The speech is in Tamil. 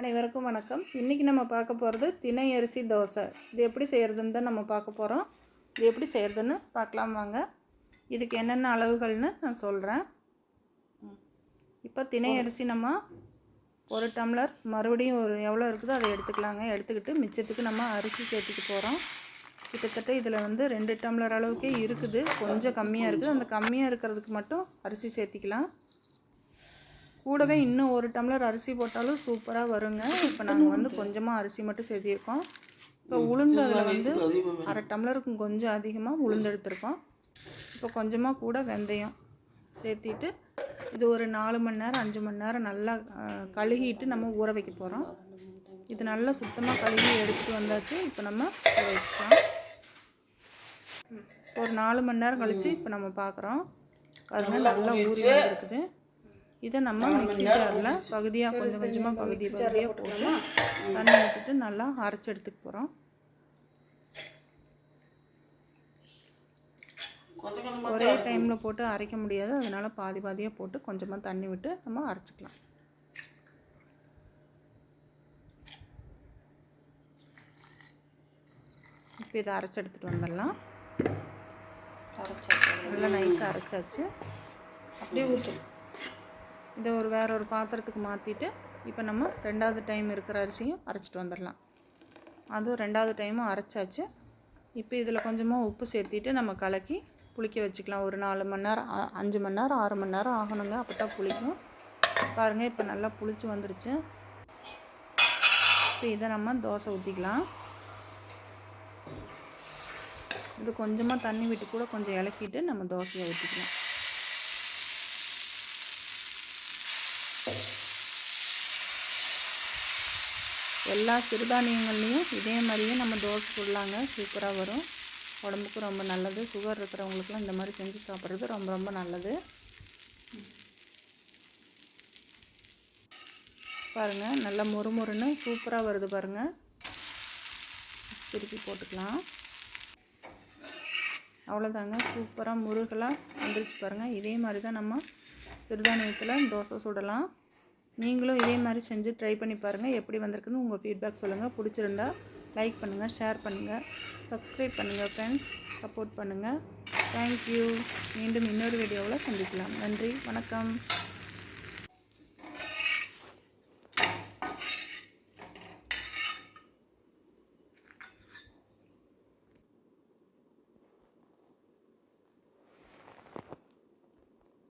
அனைவருக்கும் வணக்கம். இன்றைக்கி நம்ம பார்க்க போகிறது தினை அரிசி தோசை. இது எப்படி செய்கிறதுன்னு தான் நம்ம பார்க்க போகிறோம் இது எப்படி செய்கிறதுன்னு பார்க்கலாம் வாங்க. இதுக்கு என்னென்ன அளவுகள்னு நான் சொல்கிறேன் இப்போ தினை அரிசி நம்ம ஒரு டம்ளர் மறுபடியும் ஒரு எவ்வளோ இருக்குதோ அதை எடுத்துக்கலாங்க. எடுத்துக்கிட்டு மிச்சத்துக்கு நம்ம அரிசி சேர்த்துக்க போகிறோம் கிட்டத்தட்ட இதில் வந்து ரெண்டு டம்ளர் அளவுக்கே இருக்குது. கொஞ்சம் கம்மியாக இருக்குது. அந்த கம்மியாக இருக்கிறதுக்கு மட்டும் அரிசி சேர்த்திக்கலாம். கூடவே இன்னும் ஒரு டம்ளர் அரிசி போட்டாலும் சூப்பராக வருங்க. இப்போ நாங்கள் வந்து கொஞ்சமாக அரிசி மட்டும் சேர்த்திருக்கோம் இப்போ உளுந்து அதில் வந்து அரை டம்ளருக்கு கொஞ்சம் அதிகமாக உளுந்து எடுத்திருக்கோம். இப்போ கொஞ்சமாக கூட வெந்தயம் சேர்த்திட்டு இது ஒரு நாலு மணி நேரம் அஞ்சு மணி நேரம் நல்லா கழுகிட்டு நம்ம ஊற வைக்க போகிறோம் இது நல்லா சுத்தமாக கழுவி எடுத்துகிட்டு வந்தாச்சு. இப்போ நம்ம வச்சுக்கலாம். ஒரு நாலு மணி நேரம் கழித்து இப்போ நம்ம பார்க்குறோம் பாருங்க நல்லா ஊறி வந்துருக்குது. இதை நம்ம மிக்ஸி ஜாரில் பகுதியாக கொஞ்சம் கொஞ்சமாக பகுதி பகுதியாக போட்டு தண்ணி ஊற்றிட்டு நல்லா அரைச்சி எடுத்துக்க போகிறோம் ஒரே டைமில் போட்டு அரைக்க முடியாது. அதனால் பாதி பாதியாக போட்டு கொஞ்சமாக தண்ணி விட்டு நம்ம அரைச்சிக்கலாம். இப்போ இதை அரைச்சி எடுத்துகிட்டு வந்துடலாம். நல்லா நைஸாக அரைச்சாச்சு. அப்படியே ஊற்றும் இதை ஒரு வேற ஒரு பாத்திரத்துக்கு மாற்றிட்டு இப்போ நம்ம ரெண்டாவது டைம் இருக்கிற அரிசியும் அரைச்சிட்டு வந்துடலாம். அதுவும் ரெண்டாவது டைமும் அரைச்சாச்சு. இப்போ இதில் கொஞ்சமாக உப்பு சேர்த்திட்டு நம்ம கலக்கி புளிக்க வச்சுக்கலாம். ஒரு நாலு மணி நேரம் அஞ்சு மணி நேரம் ஆறு மணி நேரம் ஆகணுங்க. அப்போ தான் புளிக்கும். பாருங்கள் இப்போ நல்லா புளிச்சு வந்துருச்சு. இப்போ இதை நம்ம தோசை ஊற்றிக்கலாம் இது கொஞ்சமாக தண்ணி விட்டு கூட கொஞ்சம் இலக்கிட்டு நம்ம தோசையை ஊற்றிக்கலாம் எல்லா சிறுதானியங்கள்லேயும் இதே மாதிரியே நம்ம தோசை சுடலாங்க. சூப்பராக வரும். உடம்புக்கு ரொம்ப நல்லது. சுகர் இருக்கிறவங்களுக்குலாம் இந்த மாதிரி செஞ்சு சாப்பிட்றது ரொம்ப ரொம்ப நல்லது. பாருங்கள் நல்லா முறுமுறுன்னு சூப்பராக வருது பாருங்கள் திருப்பி போட்டுக்கலாம். அவ்வளோதாங்க. சூப்பராக முருகலாக வந்துருச்சு பாருங்கள் இதே மாதிரி தான் நம்ம சிறுதானியத்தில் தோசை சுடலாம். நீங்களும் இதே மாதிரி செஞ்சு ட்ரை பண்ணி பாருங்கள் எப்படி வந்திருக்குன்னு உங்கள் ஃபீட்பேக் சொல்லுங்கள் பிடிச்சிருந்தா லைக் பண்ணுங்கள் ஷேர் பண்ணுங்கள் சப்ஸ்கிரைப் பண்ணுங்கள் ஃப்ரெண்ட்ஸ் சப்போர்ட் பண்ணுங்கள் தேங்க்யூ மீண்டும் இன்னொரு வீடியோவில் சந்திக்கலாம். நன்றி. வணக்கம்.